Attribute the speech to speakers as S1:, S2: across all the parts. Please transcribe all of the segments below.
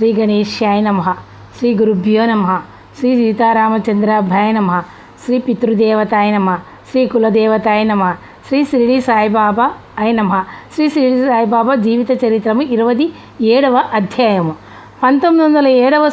S1: శ్రీ గణేశాయ నమ. శ్రీ గురుభ్యో నమ. శ్రీ సీతారామచంద్రాభాయ నమ. శ్రీ పితృదేవతాయ నమ. శ్రీ కులదేవతాయ నమ. శ్రీ షిరిడి సాయిబాబా అయిన నమ. శ్రీ షిరిడి సాయిబాబా జీవిత చరిత్రము ఇరవై ఏడవ అధ్యాయము. పంతొమ్మిది వందల ఏడవ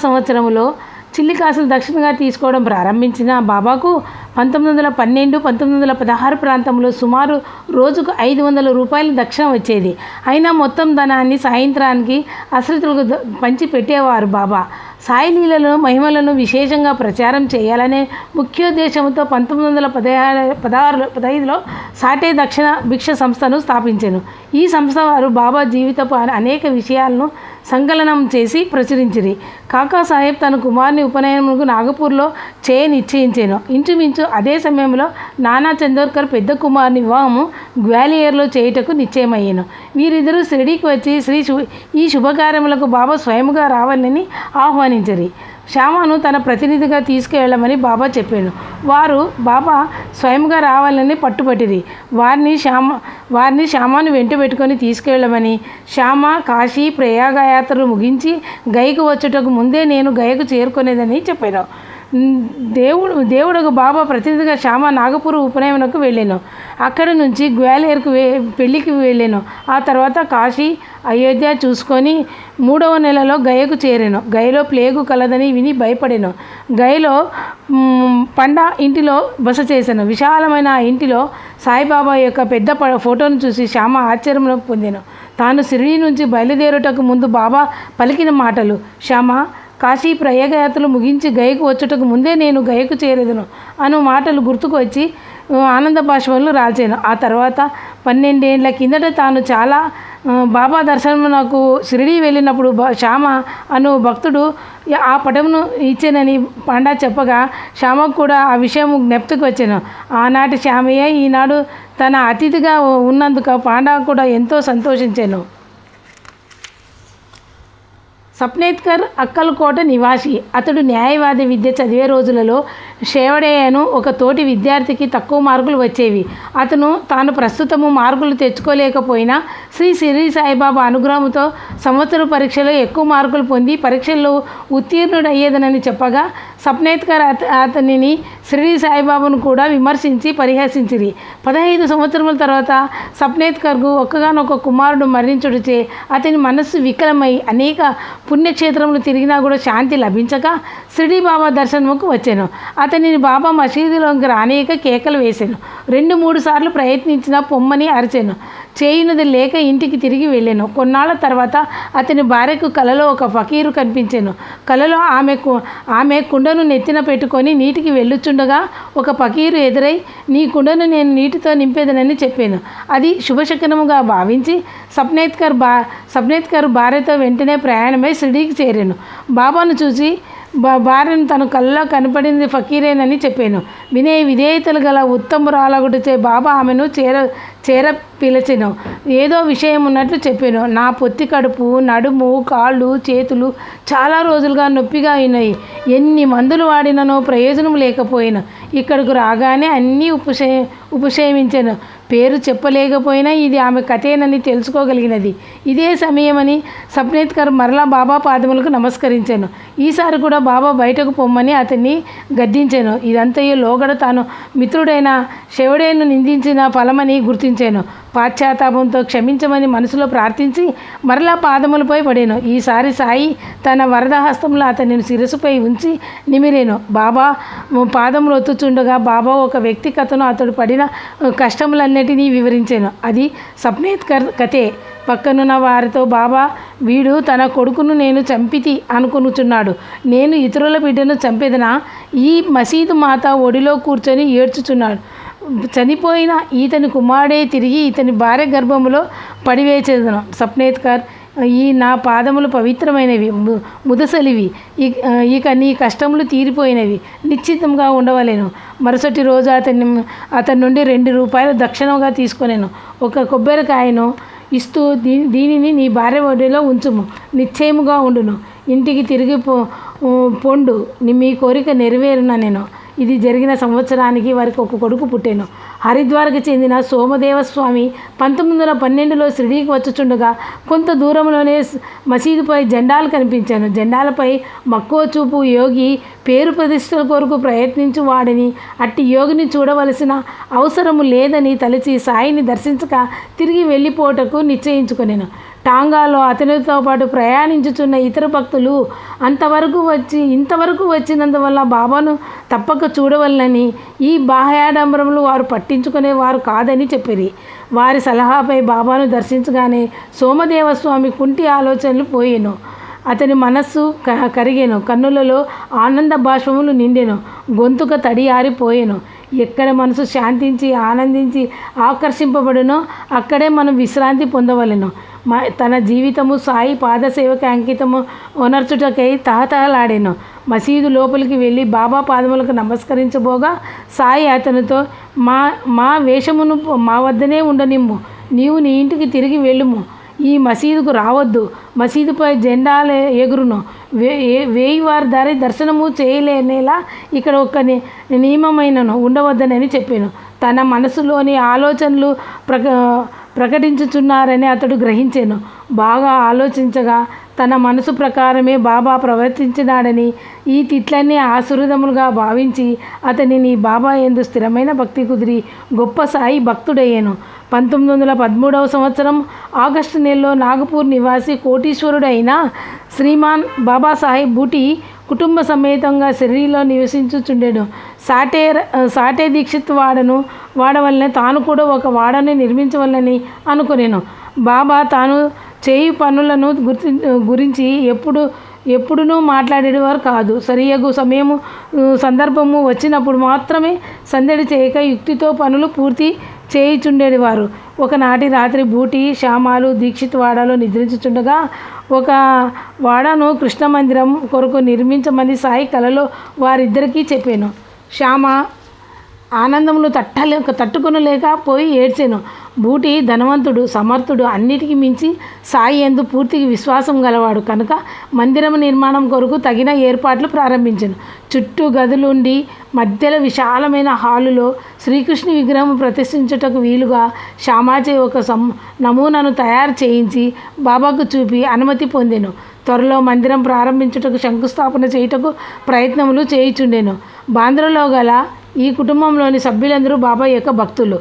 S1: చిల్లి కాసులు దక్షిణగా తీసుకోవడం ప్రారంభించిన బాబాకు పంతొమ్మిది వందల పన్నెండు పంతొమ్మిది వందల పదహారు ప్రాంతంలో సుమారు రోజుకు ఐదు వందల రూపాయలు దక్షిణ వచ్చేది. అయినా మొత్తం ధనాన్ని సాయంత్రానికి అశ్రతులకు పంచి పెట్టేవారు బాబా. సాయిలీలలో మహిమలను విశేషంగా ప్రచారం చేయాలనే ముఖ్యోద్దేశంతో పంతొమ్మిది వందల పదహారు పదహారు పదహైదులో సాటే దక్షిణ భిక్ష సంస్థను స్థాపించాను. ఈ సంస్థ వారు బాబా జీవితపు అనేక విషయాలను సంకలనం చేసి ప్రచురించిరి. కాకా సాహెబ్ తన కుమారుని ఉపనయనముకు నాగపూర్లో చేయ నిశ్చయించాను. ఇంచుమించు అదే సమయంలో నానా చందోర్కర్ పెద్ద కుమారుని వివాహము గ్వాలియర్లో చేయుటకు నిశ్చయమయ్యాను. వీరిద్దరూ షిరిడీకి వచ్చి శ్రీ ఈ శుభకార్యములకు బాబా స్వయముగా రావాలని ఆహ్వానించారు శ్యామను తన ప్రతినిధిగా తీసుకువెళ్ళమని బాబా చెప్పాడు. వారు బాబా స్వయంగా రావాలని పట్టుబట్టిరి. వారిని శ్యామ వారిని శ్యామను వెంట పెట్టుకొని తీసుకువెళ్ళమని శ్యామ కాశీ ప్రయాగ యాత్రలు ముగించి గయకు వచ్చుటకు ముందే నేను గయకు చేరుకునేదని చెప్పాను. దేవుడు దేవుడు బాబా ప్రతినిధిగా శ్యామ నాగపూర్ ఉపనయనకు వెళ్ళాను. అక్కడి నుంచి గ్వాలియర్కు వే పెళ్ళికి వెళ్ళాను. ఆ తర్వాత కాశీ అయోధ్య చూసుకొని మూడవ నెలలో గయకు చేరాను. గయలో ప్లేగు కలదని విని భయపడాను. గయలో పండ ఇంటిలో బస చేశాను విశాలమైన ఆ ఇంటిలో సాయిబాబా యొక్క పెద్ద ప- ఫోటోను చూసి శ్యామ ఆశ్చర్యంలో పొందాను. తాను సిరిడి నుంచి బయలుదేరుటకు ముందు బాబా పలికిన మాటలు శ్యామ కాశీ ప్రయాగయాత్రలు ముగించి గయకు వచ్చుటకు ముందే నేను గయకు చేరేదను అను మాటలు గుర్తుకు వచ్చి ఆనంద బాష్పాలు రాల్చాను. ఆ తర్వాత పన్నెండేళ్ళ కిందట తాను చాలా బాబా దర్శనం నాకు షిరిడి వెళ్ళినప్పుడు శ్యామ అను భక్తుడు ఆ పటమును ఇచ్చానని పాండా చెప్పగా శ్యామకు కూడా ఆ విషయం జ్ఞప్తికి వచ్చాను. ఆనాటి శ్యామయ్య ఈనాడు తన అతిథిగా ఉన్నందుకు పాండా కూడా ఎంతో సంతోషించాను. సప్నేత్కర్ అక్కలకోట నివాసి. అతడు న్యాయవాది విద్య చదివే రోజులలో షేవడేయను ఒక తోటి విద్యార్థికి తక్కువ మార్కులు వచ్చేవి. అతను తాను ప్రస్తుతము మార్కులు తెచ్చుకోలేకపోయినా శ్రీ సిరి సాయిబాబా అనుగ్రహంతో సంవత్సర పరీక్షలో ఎక్కువ మార్కులు పొంది పరీక్షల్లో ఉత్తీర్ణుడయ్యేదనని చెప్పగా సప్నేత్కర్ అత అతనిని శ్రీ సాయిబాబాను కూడా విమర్శించి పరిహసించిరి. పదహైదు సంవత్సరముల తర్వాత సప్నేత్కర్కు ఒక్కగానొక్క కుమారుడు మరణించుడిచే అతని మనస్సు వికలమై అనేక పుణ్యక్షేత్రములు తిరిగినా కూడా శాంతి లభించక షిరిడి బాబా దర్శనముకు వచ్చాను. అతనిని బాబా మసీదులోకి రానేక కేకలు వేశాను. రెండు మూడు సార్లు ప్రయత్నించిన పొమ్మని అరిచాను. చేయినది లేక ఇంటికి తిరిగి వెళ్ళాను. కొన్నాళ్ళ తర్వాత అతని భార్యకు కలలో ఒక ఫకీరు కనిపించాను. కలలో ఆమె కు- ఆమె కుండను నెత్తిన పెట్టుకొని నీటికి వెళ్ళుచుండగా ఒక ఫకీరు ఎదురై నీ కుండను నేను నీటితో నింపేదనని చెప్పాను. అది శుభశకనముగా భావించి సప్నేత్కర్ బా సప్నేత్కర్ భార్యతో వెంటనే ప్రయాణమై షిరిడీకి చేరాను. బాబాను చూసి బా భార్యను తను కళ్ళలో కనపడింది ఫకీరేనని చెప్పాను. వినయ విధేయతలు గల ఉత్తమురాలగుడిచే బాబా ఆమెను చేర చేర పిలిచెను ఏదో విషయం ఉన్నట్లు చెప్పాను నా పొత్తి కడుపు నడుము కాళ్ళు చేతులు చాలా రోజులుగా నొప్పిగా అయినాయి. ఎన్ని మందులు వాడిననో ప్రయోజనం లేకపోయినా ఇక్కడకు రాగానే అన్నీ ఉపశే ఉపశమించాను. పేరు చెప్పలేకపోయినా ఇది ఆమె కథేనని తెలుసుకోగలిగినది. ఇదే సమయమని సప్నేత్కర్ మరలా బాబా పాదములకు నమస్కరించాను. ఈసారి కూడా బాబా బయటకు పొమ్మని అతన్ని గద్దించాను. ఇదంతయ్యో లోగడ తాను మిత్రుడైన శివుడేను నిందించిన ఫలమని గుర్తించాను. పాశ్చాత్తాపంతో క్షమించమని మనసులో ప్రార్థించి మరలా పాదములపై పడాను. ఈసారి సాయి తన వరద హస్తంలో అతనిని శిరస్సుపై ఉంచి నిమిరేను. బాబా పాదములు ఒత్తుచుండగా బాబా ఒక వ్యక్తి కథను అతడు పడిన కష్టములన్నిటినీ వివరించాను. అది సప్నేత్ కథే. పక్కనున్న వారితో బాబా వీడు తన కొడుకును నేను చంపితి అనుకునుచున్నాడు. నేను ఇతరుల బిడ్డను చంపేదనా? ఈ మసీదు మాత ఒడిలో కూర్చొని ఏడ్చుచున్నాడు. చనిపోయిన ఈతని కుమారుడే తిరిగి ఇతని భార్య గర్భములో పడివేచేదను. సప్నేత్కర్ ఈ నా పాదములు పవిత్రమైనవి ము- ముదసలివి. ఇక ఇక నీ కష్టములు తీరిపోయినవి. నిశ్చితంగా ఉండవలేను. మరుసటి రోజు అతన్ని అతని నుండి రెండు రూపాయలు దక్షిణంగా తీసుకొనేను. ఒక కొబ్బరికాయను ఇస్తూ దీ దీనిని నీ భార్య ఒడిలో ఉంచుము. నిశ్చయముగా ఉండును. ఇంటికి తిరిగి పో పొండు. నీ మీ కోరిక నెరవేరున నేను ఇది జరిగిన సంవత్సరానికి వారికి ఒక కొడుకు పుట్టాను. హరిద్వార్కి చెందిన సోమదేవ స్వామి పంతొమ్మిది వందల పన్నెండులో షిరిడీకి వచ్చుచుండగా కొంత దూరంలోనే మసీదుపై జెండాలు కనిపించాను. జెండాలపై మక్కువ చూపు యోగి పేరు ప్రతిష్టల కొరకు ప్రయత్నించు వాడని. అట్టి యోగిని చూడవలసిన అవసరము లేదని తలచి సాయిని దర్శించక తిరిగి వెళ్ళిపోటకు నిశ్చయించుకునేను. టాంగాలో అతనితో పాటు ప్రయాణించుచున్న ఇతర భక్తులు అంతవరకు వచ్చి ఇంతవరకు వచ్చినందువల్ల బాబాను తప్పక చూడవలనని ఈ బాహ్యాడంబరములు వారు పట్టి పట్టించుకునేవారు కాదని చెప్పిరి. వారి సలహాపై బాబాను దర్శించగానే సోమదేవస్వామి కుంటి ఆలోచనలు పోయెను. అతని మనస్సు క- కన్నులలో ఆనంద బాష్పములు నిండెను. గొంతుక తడి ఆరిపోయాను ఎక్కడ మనసు శాంతించి ఆనందించి ఆకర్షింపబడునో అక్కడే మనం విశ్రాంతి పొందవలెను. తన జీవితము సాయి పాదసేవకి అంకితము ఉనర్చుటకై తహతహలాడెను. మసీదు లోపలికి వెళ్ళి బాబా పాదములకు నమస్కరించబోగా సాయి అతనితో మా మా వేషమును మా వద్దనే ఉండనిమ్ము. నీవు నీ ఇంటికి తిరిగి వెళ్ళుము. ఈ మసీదుకు రావద్దు. మసీదుపై జెండాలు ఎగురును. వే వేయి వారి దారి దర్శనము చేయలేనేలా ఇక్కడ ఒక ని- నియమమైనను ఉండవద్దనని చెప్పాను. తన మనసులోని ఆలోచనలు ప్రక ప్రకటించుచున్నారని అతడు గ్రహించాను. బాగా ఆలోచించగా తన మనసు ప్రకారమే బాబా ప్రవర్తించినాడని ఈ తిట్లన్నీ ఆశీర్వదములుగా భావించి అతనిని బాబా ఎందు స్థిరమైన భక్తి కుదిరి గొప్ప సాయి భక్తుడయ్యాను. పంతొమ్మిది వందల పదమూడవ సంవత్సరం ఆగస్టు నెలలో నాగపూర్ నివాసి కోటీశ్వరుడైన శ్రీమాన్ బాబాసాహెబ్ బూటి కుటుంబ సమేతంగా సిరిలో నివసించుచుండెను. సాటే సాటే దీక్షిత్ వాడను. వాడవల్లనే తాను కూడా ఒక వాడని నిర్మించవలని అనుకునేను. బాబా తాను చేయి పనులను గుర్తి గురించి ఎప్పుడు ఎప్పుడునూ మాట్లాడేవారు కాదు. సరియగు సమయము సందర్భము వచ్చినప్పుడు మాత్రమే సందడి చేయక యుక్తితో పనులు పూర్తి చేయుచుండేవారు. ఒకనాటి రాత్రి బూటి శ్యామాలు దీక్షిత్ వాడలో నిద్రించుచుండగా ఒక వాడను కృష్ణ మందిరం కొరకు నిర్మించమని సాయి కలలో వారిద్దరికీ చెప్పాను. శ్యామ ఆనందములు తట్టలేక తట్టుకొనలేక పోయి ఏడ్చాను. బూటి ధనవంతుడు సమర్థుడు అన్నిటికీ మించి సాయి ఎందు పూర్తిగా విశ్వాసం గలవాడు. కనుక మందిరం నిర్మాణం కొరకు తగిన ఏర్పాట్లు ప్రారంభించాను. చుట్టూ గదులుండి మధ్యలో విశాలమైన హాలులో శ్రీకృష్ణు విగ్రహం ప్రతిష్ఠించుటకు వీలుగా శ్యామాచే ఒక సం నమూనాను తయారు చేయించి బాబాకు చూపి అనుమతి పొందెను. త్వరలో మందిరం ప్రారంభించుటకు శంకుస్థాపన చేయుటకు ప్రయత్నములు చేయుచుండెను. బాంద్రలో గల ఈ కుటుంబంలోని సభ్యులందరూ బాబా యొక్క భక్తులు.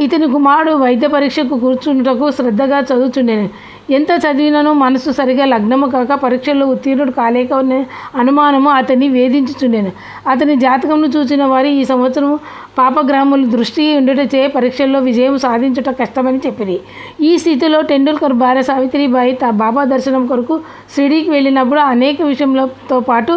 S1: ఇతని కుమారుడు వైద్య పరీక్షకు కూర్చుంటకు శ్రద్ధగా చదువుచుండెను. ఎంత చదివినను మనసు సరిగా లగ్నము కాక పరీక్షల్లో ఉత్తీర్ణుడు కాలేక అనుమానము అతన్ని వేధించుచుండెను. అతని జాతకంను చూసిన వారి ఈ సంవత్సరం పాపగ్రాములు దృష్టి ఉండుటచే పరీక్షల్లో విజయం సాధించుట కష్టమని చెప్పింది ఈ స్థితిలో టెండూల్కర్ భార్య సావిత్రిబాయి తా బాబా దర్శనం కొరకు షిరిడీకి వెళ్ళినప్పుడు అనేక విషయంతో పాటు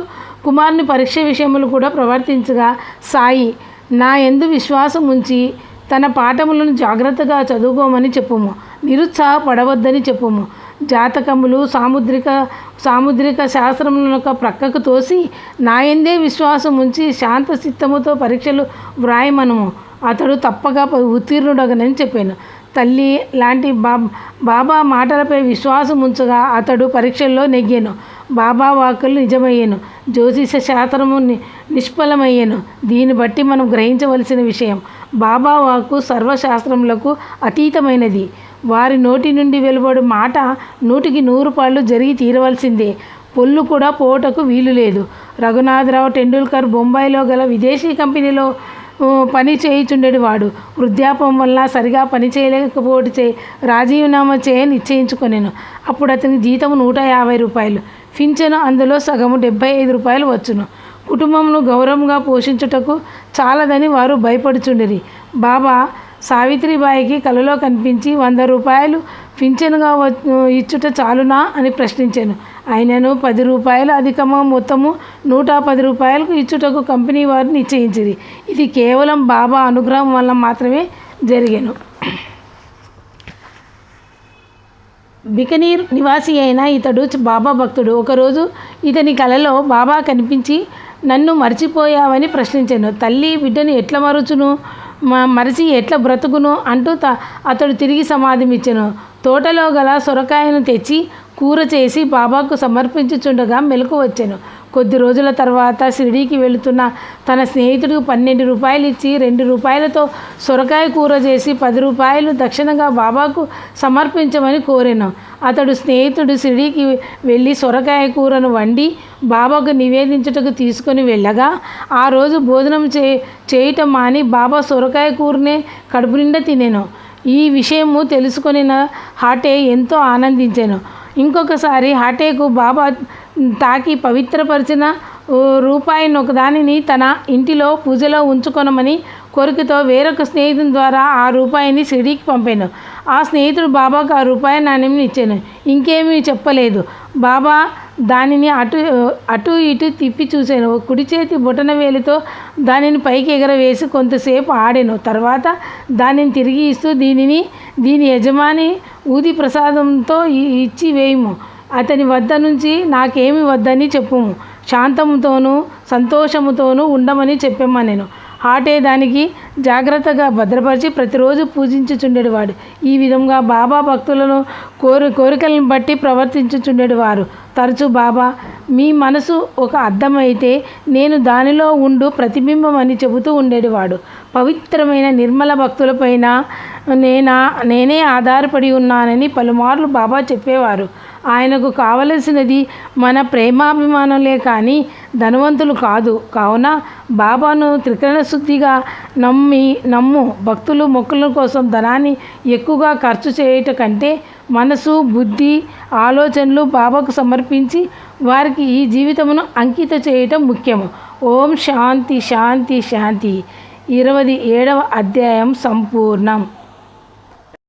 S1: కుమారుని పరీక్ష విషయములు కూడా ప్రవర్తించగా సాయి నా ఎందు విశ్వాసం ఉంచి తన పాఠములను జాగ్రత్తగా చదువుకోమని చెప్పుము. నిరుత్సాహపడవద్దని చెప్పుము. జాతకములు సాముద్రిక సాముద్రిక శాస్త్రములను ఒక ప్రక్కకు తోసి నాయందే విశ్వాసం ఉంచి శాంత చిత్తముతో పరీక్షలు వ్రాయమనము. అతడు తప్పక ఉత్తీర్ణుడగనని చెప్పాను. తల్లి లాంటి బాబా మాటలపై విశ్వాసం ఉంచగా అతడు పరీక్షల్లో నెగ్గాను. బాబా వాక్కులు నిజమయ్యను. జ్యోతిష శాస్త్రము ని- నిష్ఫలమయ్యాను. దీన్ని బట్టి మనం గ్రహించవలసిన విషయం బాబా వాక్కు సర్వశాస్త్రములకు అతీతమైనది. వారి నోటి నుండి వెలువడు మాట నూటికి నూరు పాళ్ళు జరిగి తీరవలసిందే. పొల్లు కూడా పోటకు వీలు లేదు. రఘునాథరావు టెండూల్కర్ బొంబాయిలో గల విదేశీ కంపెనీలో పని చేయుచుండేది వాడు. వృద్ధాపం వల్ల సరిగా పని చేయలేకపోతే చే రాజీనామా చేయ నిశ్చయించుకొనేను. అప్పుడు అతని జీతం నూట యాభై రూపాయలు. పింఛను అందులో సగము డెబ్బై ఐదు రూపాయలు వచ్చును. కుటుంబంను గౌరవంగా పోషించుటకు చాలదని వారు భయపడుచుండిరి. బాబా సావిత్రిబాయికి కలలో కనిపించి వంద రూపాయలు పింఛనుగా వ- ఇచ్చుట చాలునా అని ప్రశ్నించాను. ఆయనను పది రూపాయలు అధికము మొత్తము నూట పది రూపాయలకు ఇచ్చుటకు కంపెనీ వారు నిశ్చయించింది ఇది కేవలం బాబా అనుగ్రహం వల్ల మాత్రమే జరిగాను. బికనీర్ నివాసి అయిన ఇతడు బాబా భక్తుడు. ఒకరోజు ఇతని కలలో బాబా కనిపించి నన్ను మర్చిపోయావని ప్రశ్నించాను. తల్లి బిడ్డను ఎట్లా మరుచును? మ- మరిచి ఎట్లా బ్రతుకును? అంటూ త అతడు తిరిగి సమాధిమిచ్చాను తోటలో గల సొరకాయను తెచ్చి కూర చేసి బాబాకు సమర్పించుచుండగా మెలకు వచ్చాను. కొద్ది రోజుల తర్వాత షిరిడీకి వెళుతున్న తన స్నేహితుడికి పన్నెండు రూపాయలు ఇచ్చి రెండు రూపాయలతో సొరకాయ కూర చేసి పది రూపాయలు దక్షిణంగా బాబాకు సమర్పించమని కోరాను. అతడు స్నేహితుడు షిరిడీకి వెళ్ళి సొరకాయ కూరను వండి బాబాకు నివేదించుటకు తీసుకొని వెళ్ళగా ఆ రోజు భోజనం చే చేయటం మాని బాబా సొరకాయ కూరనే కడుపు నిండా తినేను. ఈ విషయము తెలుసుకొనిన హాటే ఎంతో ఆనందించాను. ఇంకొకసారి హటేకు బాబా తాకి పవిత్రపరిచిన రూపాయిని ఒకదానిని తన ఇంటిలో పూజలో ఉంచుకొనమని కోరికతో వేరొక స్నేహితుని ద్వారా ఆ రూపాయిని షిరిడీకి పంపాను. ఆ స్నేహితుడు బాబాకు ఆ రూపాయి నాణ్యం ఇచ్చాను. ఇంకేమీ చెప్పలేదు. బాబా దానిని అటు అటు ఇటు తిప్పి చూశాను. కుడి చేతి బొటన వేలితో దానిని పైకి ఎగరవేసి కొంతసేపు ఆడాను. తర్వాత దానిని తిరిగి ఇస్తూ దీనిని దీని యజమాని ఊది ప్రసాదంతో ఇచ్చి వేయము. అతని వద్ద నుంచి నాకేమి వద్దని చెప్పుము. శాంతముతోనూ సంతోషముతోనూ ఉండమని చెప్పమ్మా నేను ఆటేదానికి జాగ్రత్తగా భద్రపరిచి ప్రతిరోజు పూజించుచుండేవాడు ఈ విధంగా బాబా భక్తులను కోరి కోరికలను బట్టి ప్రవర్తించుచుండేవారు తరచు బాబా మీ మనసు ఒక అద్దమైతే నేను దానిలో ఉండు ప్రతిబింబం అని చెబుతూ ఉండేవాడు పవిత్రమైన నిర్మల భక్తులపైన నేనా నేనే ఆధారపడి ఉన్నానని పలుమార్లు బాబా చెప్పేవారు. ఆయనకు కావలసినది మన ప్రేమాభిమానులే కానీ ధనవంతులు కాదు. కావున బాబాను త్రికరణ శుద్ధిగా నమ్మి నమ్ము. భక్తులు మొక్కుల కోసం ధనాన్ని ఎక్కువగా ఖర్చు చేయట కంటే మనసు బుద్ధి ఆలోచనలు బాబాకు సమర్పించి వారికి ఈ జీవితమును అంకిత చేయటం ముఖ్యము. ఓం శాంతి శాంతి శాంతి. ఇరవై ఏడవ అధ్యాయం సంపూర్ణం.